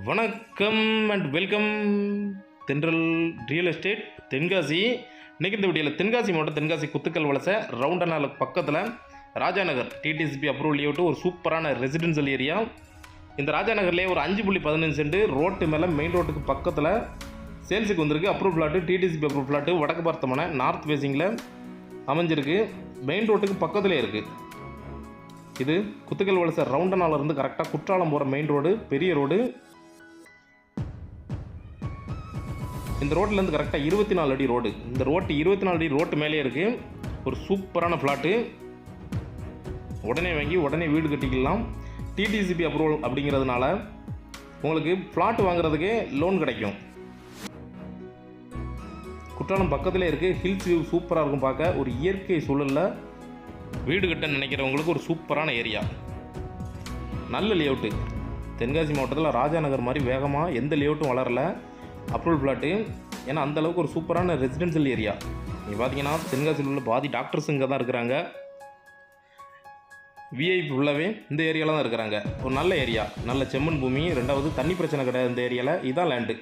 வணக்கம் and welcome Thendral real estate Tenkasi. இன்றைக்கி இந்த வீடியோவில் தென்காசி மாவட்டம் தென்காசி குத்துக்கல் வலசை ரவுண்டனால பக்கத்தில் ராஜாநகர் டிடிசிபி அப்ரூவல் லேவுட்டு ஒரு சூப்பரான ரெசிடென்ஷியல் ஏரியா இந்த ராஜாநகர்லேயே ஒரு அஞ்சு புள்ளி பதினஞ்சு சென்ட் ரோட்டு மேலே மெயின் ரோட்டுக்கு பக்கத்தில் சேல்ஸுக்கு வந்திருக்கு. Approve flat DTCP approve flat வடக்கு பார்த்தமனை நார்த் ஃபேசிங்கில் அமைஞ்சிருக்கு. மெயின் ரோட்டுக்கு பக்கத்துலேயே இருக்குது இது குத்துக்கல் வலசை ரவுண்டனாலேருந்து கரெக்டாக குற்றாலம் போகிற மெயின் ரோடு பெரிய ரோடு இந்த ரோட்லேருந்து கரெக்டாக இருபத்தி நாலு அடி ரோடு இந்த ரோட்டு இருபத்தி நாலு அடி ரோட்டு மேலே இருக்குது ஒரு சூப்பரான ஃப்ளாட்டு உடனே வாங்கி உடனே வீடு கட்டிக்கலாம். டிடிசிபி அப்ரூவல் அப்படிங்கிறதுனால உங்களுக்கு ஃப்ளாட் வாங்குறதுக்கே லோன் கிடைக்கும். குற்றாலம் பக்கத்தில் இருக்குது ஹில்ஸ் வியூ சூப்பராக இருக்கும் பார்க்க. ஒரு இயற்கை சூழலில் வீடு கட்ட நினைக்கிறவங்களுக்கு ஒரு சூப்பரான ஏரியா நல்ல லேஅவுட்டு தென்காசி மாவட்டத்தில் ராஜாநகர் மாதிரி வேகமாக எந்த லேஅவுட்டும் வளரல. அப்ரூவல் பிளாட்டு ஏன்னா அந்த அளவுக்கு ஒரு சூப்பரான ரெசிடென்ஷியல் ஏரியா. நீங்கள் பார்த்தீங்கன்னா தென்காசியில் உள்ள பாதி டாக்டர்ஸ் இங்கே தான் இருக்கிறாங்க. விஐபி ஃபுல்லாகவே இந்த ஏரியாவில் தான் இருக்கிறாங்க. ஒரு நல்ல ஏரியா. நல்ல செம்மண் பூமி. ரெண்டாவது தண்ணி பிரச்சனை கிடையாது இந்த ஏரியாவில் இதான் லேண்டு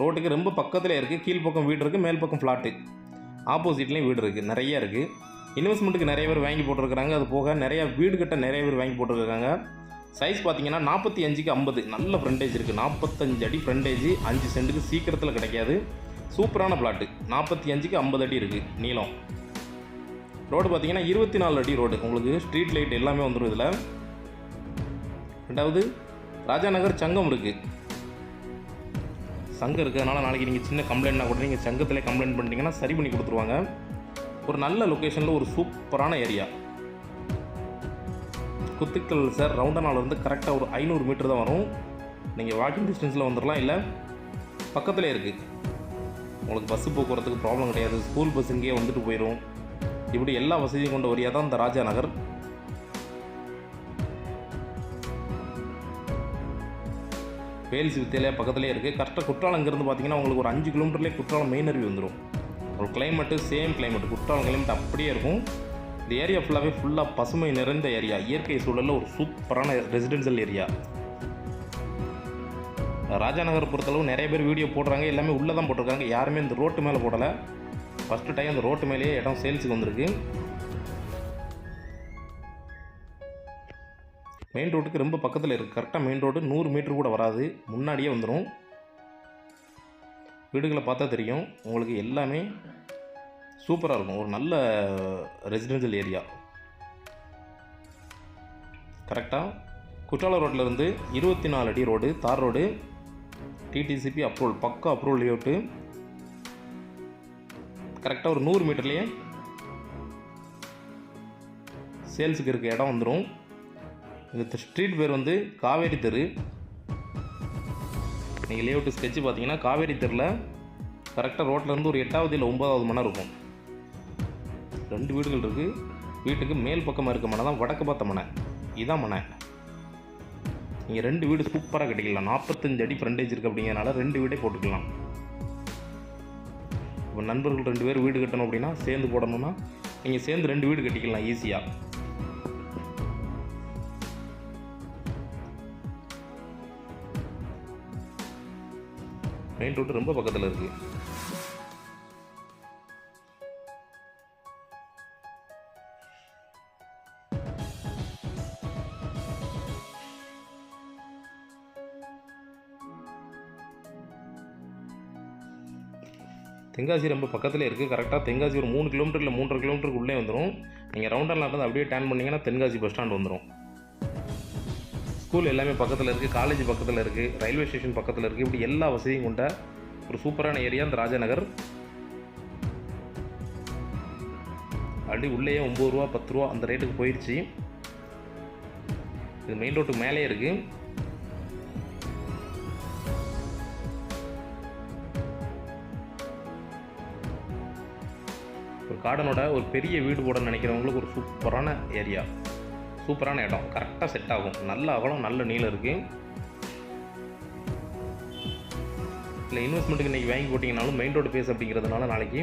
ரோட்டுக்கு ரொம்ப பக்கத்தில் இருக்குது கீழ்ப்பக்கம் வீடு இருக்குது மேல் பக்கம் ஃப்ளாட்டு ஆப்போசிட்லேயும் வீடு இருக்குது நிறைய இருக்குது இன்வெஸ்ட்மெண்ட்டுக்கு நிறைய பேர் வாங்கி போட்டிருக்கிறாங்க. அது போக நிறையா வீடு கட்ட நிறைய பேர் வாங்கி போட்டிருக்காங்க சைஸ் பார்த்தீங்கன்னா நாற்பத்தி அஞ்சுக்கு ஐம்பது. நல்ல ஃப்ரண்டேஜ் இருக்குது நாற்பத்தஞ்சு அடி ஃப்ரண்டேஜ் அஞ்சு சென்ட்டுக்கு சீக்கிரத்தில் கிடைக்காது. சூப்பரான பிளாட்டு நாற்பத்தி அஞ்சுக்கு ஐம்பது அடி இருக்குது நீளம். ரோடு பார்த்தீங்கன்னா இருபத்தி நாலு அடி ரோடு உங்களுக்கு ஸ்ட்ரீட் லைட் எல்லாமே வந்துடும் இதில். ரெண்டாவது ராஜாநகர் சங்கம் இருக்குது சங்கம் இருக்கிறதுனால நாளைக்கு நீங்கள் சின்ன கம்ப்ளைண்ட்னா கூட நீங்கள் சங்கத்திலே கம்ப்ளைண்ட் பண்ணிட்டீங்கன்னா சரி பண்ணி கொடுத்துருவாங்க. ஒரு நல்ல லொக்கேஷனில் ஒரு சூப்பரான ஏரியா குத்துக்கல் சார் ரவுண்டனாலேருந்து கரெக்டாக ஒரு ஐநூறு மீட்டர் தான் வரும். நீங்கள் வாக்கிங் டிஸ்டன்ஸில் வந்துடலாம் இல்லை பக்கத்துலேயே இருக்குது உங்களுக்கு பஸ்ஸு போக்குவரத்துக்கு ப்ராப்ளம் கிடையாது. ஸ்கூல் பஸ் இங்கேயே வந்துட்டு போயிடும் இப்படி எல்லா வசதியும் கொண்ட ஒரு தான் இந்த ராஜா நகர். வேல்ஸ் வித்தியாலயா பக்கத்துலேயே இருக்குது கரெக்டாக குற்றாலம் இங்கேருந்து பார்த்தீங்கன்னா உங்களுக்கு ஒரு அஞ்சு கிலோமீட்டர்லேயே குற்றாலம் மெயின் அருவி வந்துடும் ஒரு climate same climate Courtallam climate அப்படியே இருக்கும். இந்த ஏரியா ஃபுல்லாகவே ஃபுல்லாக பசுமை நிறைந்த ஏரியா இயற்கை சூழலில் ஒரு சூப்பரான ரெசிடென்ஷியல் ஏரியா ராஜாநகர் பொறுத்தளவு நிறைய பேர் வீடியோ போடுறாங்க. எல்லாமே உள்ளே தான் போட்டிருக்காங்க. யாருமே இந்த ரோட்டு மேலே போடலை. ஃபஸ்ட்டு டைம் அந்த ரோட்டு மேலேயே இடம் சேல்ஸுக்கு வந்திருக்கு. மெயின் ரோட்டுக்கு ரொம்ப பக்கத்தில் இருக்குது கரெக்டாக மெயின் ரோடு நூறு மீட்ரு கூட வராது. முன்னாடியே வந்துடும் வீடுகளை பார்த்தா தெரியும். உங்களுக்கு எல்லாமே சூப்பராக இருக்கும். ஒரு நல்ல ரெசிடென்ஷியல் ஏரியா கரெக்டாக குற்றால ரோட்லேருந்து இருபத்தி நாலு அடி ரோடு தார் ரோடு டிடிசிபி அப்ரூவல் பக்கா அப்ரூவல் லேஅவுட்டு கரெக்டாக ஒரு நூறு மீட்டர்லேயே சேல்ஸுக்கு இருக்க இடம் வந்துடும் இந்த ஸ்ட்ரீட் பேர் வந்து காவேரி தெரு. நீங்கள் லேஅவுட்டு ஸ்கெட்சு பார்த்தீங்கன்னா காவேரி தெருவில் கரெக்டாக ரோட்லேருந்து ஒரு எட்டாவது இல்லை ஒன்பதாவது மணி இருக்கும். ரெண்டு வீடுகள் இருக்குது வீட்டுக்கு மேல் பக்கமாக இருக்க மனை தான் வடக்கு பார்த்த மனை. இதான் மனை. நீங்கள் ரெண்டு வீடு சூப்பராக கட்டிக்கலாம். நாற்பத்தஞ்சு அடி ஃப்ரண்டேஜ் இருக்குது அப்படிங்கிறனால ரெண்டு வீடே போட்டுக்கலாம். இப்போ நண்பர்கள் ரெண்டு பேர் வீடு கட்டணும் அப்படின்னா சேர்ந்து போடணும்னா நீங்கள் சேர்ந்து ரெண்டு வீடு கட்டிக்கலாம் ஈஸியாக மெயின் ரோடு ரொம்ப பக்கத்தில் இருக்குது தென்காசி ரொம்ப பக்கத்தில் இருக்குது கரெக்டாக தென்காசி ஒரு மூணு கிலோமீட்டர் இல்லை மூன்றரை கிலோமீட்டருக்கு உள்ளே வந்துடும் நீங்கள் ரவுண்டர்ல நடந்து அப்படியே டேன் பண்ணிங்கன்னா தென்காசி பஸ் ஸ்டாண்ட் வந்துடும் ஸ்கூல் எல்லாமே பக்கத்தில் இருக்குது காலேஜ் பக்கத்தில் இருக்குது ரயில்வே ஸ்டேஷன் பக்கத்தில் இருக்குது இப்படி எல்லா வசதியும் கொண்ட ஒரு சூப்பரான ஏரியா இந்த ராஜநகர். அப்படி உள்ளேயே ஒம்பது ரூபா பத்து ரூபா அந்த ரேட்டுக்கு போயிடுச்சு இது மெயின் ரோட்டுக்கு மேலே இருக்குது ஒரு கார்டனோட ஒரு பெரிய வீடு போடணும்னு நினைக்கிறவங்களுக்கு ஒரு சூப்பரான ஏரியா சூப்பரான இடம். கரெக்டாக செட் ஆகும். நல்ல அகலம் நல்ல நீளம் இருக்குது இல்லை இன்வெஸ்ட்மெண்ட்டுக்கு இன்றைக்கி வாங்கி போட்டிங்கனாலும் மெயின் ரோடு பேஸ் அப்படிங்கிறதுனால நாளைக்கு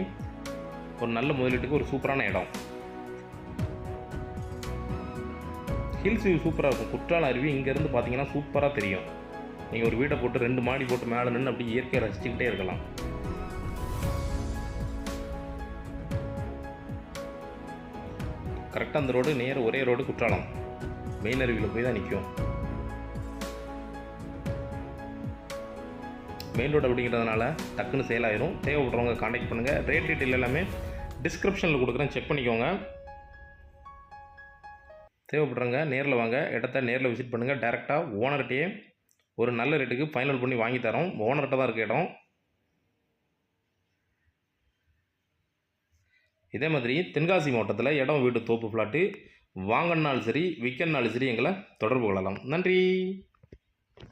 ஒரு நல்ல முதலீட்டுக்கு ஒரு சூப்பரான இடம். ஹில்ஸ் வியூ சூப்பராக இருக்கும். குற்றால அருவி இங்கேருந்து பார்த்தீங்கன்னா சூப்பராக தெரியும். நீங்கள் ஒரு வீடை போட்டு ரெண்டு மாடி போட்டு மேலே நின்று அப்படியே இயற்கையை ரசிச்சுக்கிட்டே இருக்கலாம். கரெக்டாக அந்த ரோடு நேர ஒரே ரோடு குற்றாலம். மெயின் அருவியில் போய் தான் நிற்கும் மெயின் ரோடு அப்படிங்கிறதுனால டக்குன்னு சேல் ஆயிரும். தேவைப்படுறவங்க காண்டாக்ட் பண்ணுங்கள் ரேட் டீட்டெயில் எல்லாமே டிஸ்கிரிப்ஷனில் கொடுக்குறேன். செக் பண்ணிக்கோங்க. தேவைப்படுறவங்க நேரில் வாங்க. இடத்த நேரில் விசிட் பண்ணுங்கள் டேரெக்டாக ஓனர்கிட்டயே ஒரு நல்ல ரேட்டுக்கு ஃபைனல் பண்ணி வாங்கி தரோம். ஓனர்கிட்ட தான் இருக்க இடம். இதே மாதிரி தென்காசி மாவட்டத்தில் இடம் வீட்டு தோப்பு ஃப்ளாட்டு வாங்கினாலும் சரி விற்கனாலும் சரி எங்களை தொடர்பு கொள்ளலாம். நன்றி.